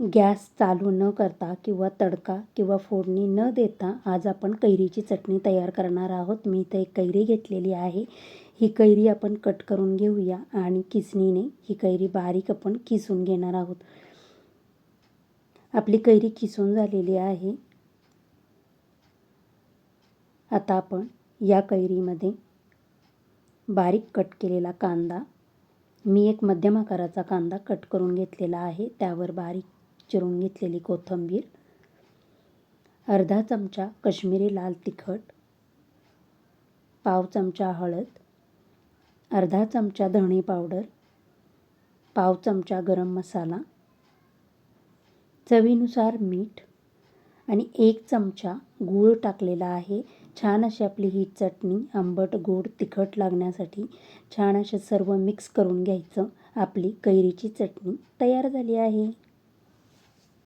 Gas चालू न करता किंवा तडका किंवा फोडणी न देता आज आपण कैरीची चटणी तयार करणार आहोत. मी इथं एक कैरी घेतलेली आहे. ही कैरी आपण कट करून घेऊया आणि किसणीने ही कैरी बारीक आपण किसून घेणार आहोत. आपली कैरी किसून झालेली आहे. आता आपण या कैरीमध्ये बारीक कट केलेला कांदा मी एक मध्यम आकाराचा कांदा कट करून घेतलेला आहे. त्यावर बारीक चिरून घेतलेली कोथिंबीर अर्धा चमचा कश्मीरी लाल तिखट पाव चमचा हळद अर्धा चमचा धणे पावडर पाव चमचा गरम मसाला चवीनुसार मीठ आणि एक चमचा गूळ टाकलेला आहे. छान अशी आपली ही चटणी आंबट गोड तिखट लागण्यासाठी छान असे सर्व मिक्स करून घ्यायचं. आपली कैरीची चटणी तयार झाली आहे.